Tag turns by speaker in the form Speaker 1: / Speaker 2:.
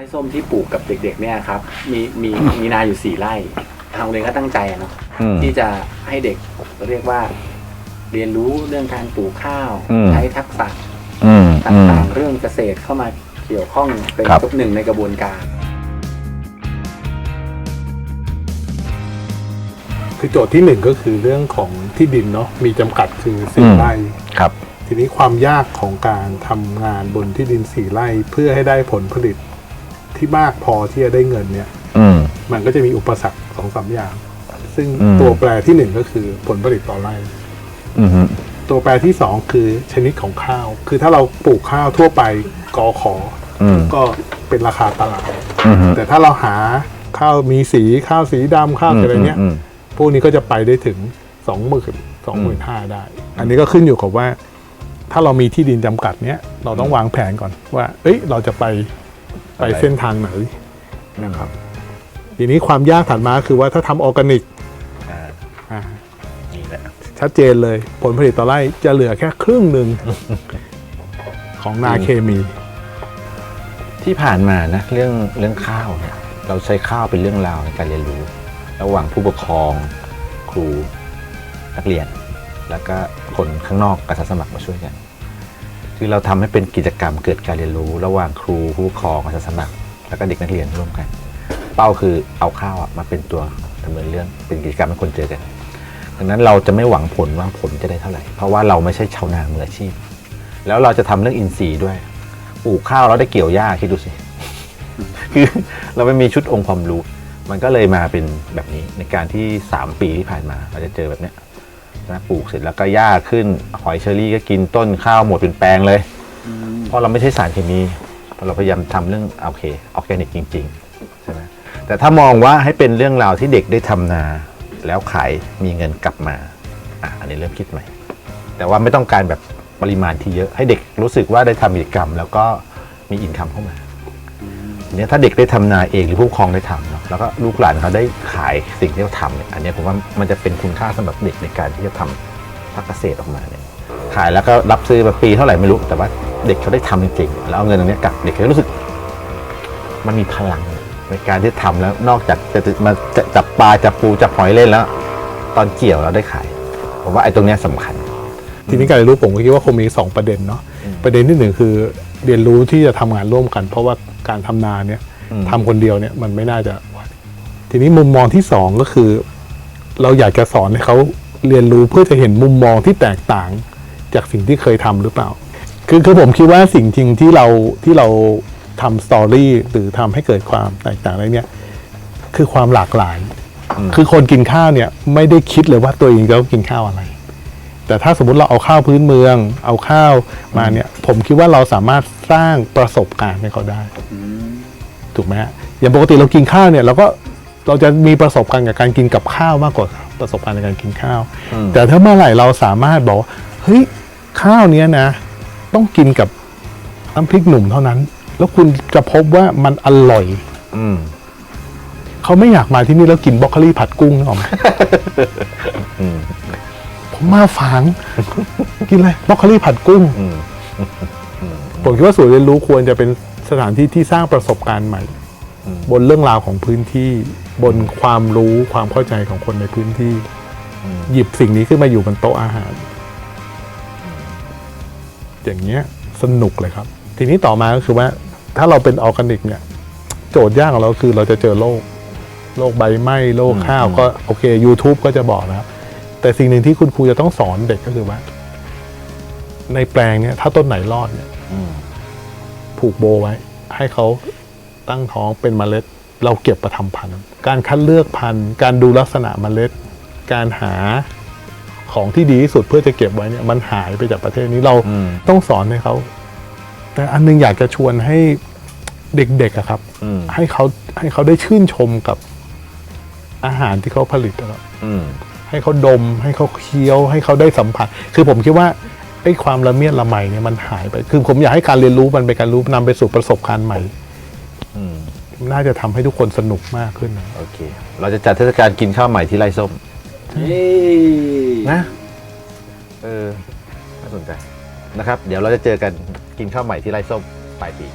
Speaker 1: ไร่ส้มที่ปลูกกับเด็ก ๆ เนี่ยครับ มีมีมีนาอยู่สี่ไร่ทางโรงเรียนก็ตั้งใจอะเนาะ
Speaker 2: อืม
Speaker 1: ที่จะให้เด็กเรียกว่า เรียนรู้เรื่องการปลูกข้าว
Speaker 2: อืม
Speaker 1: ใช้ทักษะ
Speaker 2: อืม
Speaker 1: ต
Speaker 2: อืม่า
Speaker 1: งๆเรื่องเกษตรเข้ามาเกี่ยวข้องเป็น
Speaker 2: ครับ
Speaker 1: ทุกหนึ่งในกระบวนการ
Speaker 3: คือโจทย์ที่หนึ่งก็คือเรื่องของที่ดินเนาะมีจำกัดคือสี่
Speaker 2: อืม
Speaker 3: ไร่
Speaker 2: ครับ
Speaker 3: ทีนี้ความยากของการทำงานบนที่ดินสี่ไร่เพื่อให้ได้ผลผลิต ที่มากพอที่จะได้เงินเนี่ย
Speaker 2: อืม
Speaker 3: มันก็จะมีอุปสรรคสองสามอย่าง ซึ่ง
Speaker 2: อืม
Speaker 3: ตัวแปรที่หนึ่งก็คือผลผลิตต่อไร่
Speaker 2: อืม
Speaker 3: ตัวแปรที่สองคือชนิดของข้าว คือถ้าเราปลูกข้าวทั่วไปกอขอ
Speaker 2: อืม
Speaker 3: ก็เป็นราคาตลาด
Speaker 2: อืม
Speaker 3: แต่ถ้าเราหาข้าวมีสีข้าวสีดำข้าวอะไรเนี้ย
Speaker 2: ม
Speaker 3: พวกนี้ก็จะไปได้ถึงสองหมื่นสองหมื่นห้าได้ อันนี้ก็ขึ้นอยู่กับว่า ถ้าเรามีที่ดินจำกัดเนี้ยเราต้องวางแผนก่อนว่า เอ้ย เราจะไป ไป
Speaker 2: อะไร
Speaker 3: เส้นทางไหนนะครับ ทีนี้ความยากถัดมาคือว่าถ้าทำออร์แกนิก
Speaker 2: อ่า
Speaker 3: อ่า
Speaker 2: นี่แหละ
Speaker 3: ชัดเจนเลยผลผลิตต่อไร่จะเหลือแค่ครึ่งหนึ่งของนาเคมี
Speaker 2: ที่ผ่านมานะเรื่องเรื่องข้าวเนี่ยเราใช้ข้าวเป็นเรื่องราวในการเรียนรู้ ระหว่างผู้ปกครองครูนักเรียน แล้วก็คนข้างนอกอาสาสมัครมาช่วยกัน คือเราทำให้เป็นกิจกรรมเกิดการเรียนรู้ ระหว่างครูผู้ปกครองอาสาสมัคร แล้วก็เด็กนักเรียนร่วมกัน เป้าคือเอาข้าวมาเป็นตัวดำเนินเรื่องเป็นกิจกรรมให้คนเจอกันดังนั้นเราจะไม่หวังผลว่าผลจะได้เท่าไหร่ เพราะว่าเราไม่ใช่ชาวนามืออาชีพ แล้วเราจะทำเรื่องอินทรีย์ด้วยปลูกข้าวแล้วได้เกี่ยวหญ้าคิดดูสิคือเราไม่มีชุดองค์ความรู้ มันก็เลยมาเป็นแบบนี้ในการที่ 3 ปีที่ผ่านมาเราจะเจอแบบเนี้ย นะปลูกเสร็จแล้วก็หญ้าขึ้น หอยเชอรี่ก็กินต้นข้าวหมดเป็นแปลงเลย เพราะเราไม่ใช่สารเคมีเพราะเราพยายามทำเรื่องโอเคออร์แกนิกจริงๆใช่ไหมแต่ถ้ามองว่าให้เป็นเรื่องราวที่เด็กได้ทำนา แล้วขายมีเงินกลับมาอะอันนี้เริ่มคิดใหม่ แต่ว่าไม่ต้องการแบบปริมาณที่เยอะให้เด็กรู้สึกว่าได้ทำกิจกรรม แล้วก็มีอินคัมเข้ามา เนี่ยถ้าเด็กได้ทำนาเองหรือผู้ปกครองได้ทำเนาะแล้วก็ลูกหลานเขาได้ขายสิ่งที่เขาทำเนี่ยอันนี้ผมว่ามันจะเป็นคุณค่าสำหรับเด็กในการที่จะทำภาคเกษตรออกมาเนี่ยขายแล้วก็รับซื้อแบบปีเท่าไหร่ไม่รู้ แต่ว่าเด็กเขาได้ทำจริงๆแล้วเอาเงินตรงนี้กลับเด็กเขารู้สึก มันมีพลังในการที่ทำแล้วนอกจากจะมาจับปลาจับปูจับหอยเล่นแล้ว ตอนเกี่ยวเราได้ขายผมว่าไอ้ตรงเนี้ยสำคัญ
Speaker 3: ทีนี้การเรียนรู้ผมก็คิดว่าคงมี 2 ประเด็นเนาะ
Speaker 2: อืม
Speaker 3: ประเด็นที่หนึ่งคือเรียนรู้ที่จะทำงานร่วมกัน เพราะว่าการทำนาเนี่ย
Speaker 2: อืม
Speaker 3: ทำคนเดียวเนี่ยมันไม่น่าจะไหวทีนี้มุมมองที่สองก็คือ เราอยากจะสอนให้เขาเรียนรู้เพื่อจะเห็นมุมมองที่แตกต่าง จากสิ่งที่เคยทำหรือเปล่า คือคือผมคิดว่าสิ่งจริงที่เราที่เราทำสตอรี่หรือทำให้เกิดความแตกต่างอะไรเนี่ยคือความหลากหลาย
Speaker 2: อืม
Speaker 3: คือคนกินข้าวเนี่ย ไม่ได้คิดเลยว่าตัวเองจะต้องกินข้าวอะไร แต่ถ้าสมมุติเราเอาข้าวพื้นเมือง เอาข้าวมาเนี่ย ผมคิดว่าเราสามารถสร้างประสบการณ์ให้เขาได้ถูกไหมฮะอย่างปกติเรากินข้าวเนี่ยเราก็เราจะมีประสบการณ์กับการกินกับข้าวมากกว่าประสบการณ์ในการกินข้าว
Speaker 2: อืม
Speaker 3: แต่ถ้าเมื่อไหร่เราสามารถบอกว่าเฮ้ยข้าวเนี้ยนะ ต้องกินกับน้ำพริกหนุ่มเท่านั้น แล้วคุณจะพบว่ามันอร่อย
Speaker 2: อืม
Speaker 3: เขาไม่อยากมาที่นี่แล้วกินบรอกโคลีผัดกุ้งนึกออกไห ม
Speaker 2: อืม
Speaker 3: ผมมาฝาง กินอะไรบรอกโคลีผัดกุ้ง
Speaker 2: อืม
Speaker 3: ผมคิดว่าศูนย์เรียนรู้ควรจะเป็นสถานที่ที่สร้างประสบการณ์ใหม่
Speaker 2: อืม
Speaker 3: บนเรื่องราวของพื้นที่ บนความรู้ความเข้าใจของคนในพื้นที่
Speaker 2: อืม
Speaker 3: หยิบสิ่งนี้ขึ้นมาอยู่บนโต๊ะอาหาร อย่างเงี้ยสนุกเลยครับ ทีนี้ต่อมาก็คือว่า ถ้าเราเป็นออร์แกนิกเนี่ย โจทย์ยากของเราคือเราจะเจอโรคโรคใบไหม้โรคข้าวก็โอเค YouTube ก็จะบอกนะครับ แต่สิ่งหนึ่งที่คุณครูจะต้องสอนเด็กก็คือว่า ในแปลงเนี่ย ถ้าต้นไหนรอดเนี่ย
Speaker 2: อืม
Speaker 3: ผูกโบไว้ ให้เขาตั้งท้องเป็นเมล็ด เราเก็บประทำพันธุ์ การคัดเลือกพันธุ์ การดูลักษณะเมล็ด การหาของที่ดีที่สุดเพื่อจะเก็บไว้เนี่ย มันหายไปจากประเทศนี้เรา
Speaker 2: อืม
Speaker 3: ต้องสอนให้เขาแต่อันนึงอยากจะชวนให้เด็กๆอะครับ
Speaker 2: อืม
Speaker 3: ให้เขาให้เขาได้ชื่นชมกับอาหารที่เขาผลิตอะครับ
Speaker 2: อืม
Speaker 3: ให้เขาดม ให้เขาเคี้ยว ให้เขาได้สัมผัส คือผมคิดว่าไอ้ความละเมียดละไมเนี่ยมันหายไป คือผมอยากให้การเรียนรู้มันเป็นการรู้นำไปสู่ประสบการณ์ใหม่
Speaker 2: อืม
Speaker 3: น่าจะทำให้ทุกคนสนุกมากขึ้นนะ
Speaker 2: โอเค เราจะจัดเทศกาลกินข้าวใหม่ที่ไร่ส้ม
Speaker 1: เย้
Speaker 2: นะเออน่าสนใจนะครับ เดี๋ยวเราจะเจอกันกินข้าวใหม่ที่ไร่ส้มปลายปี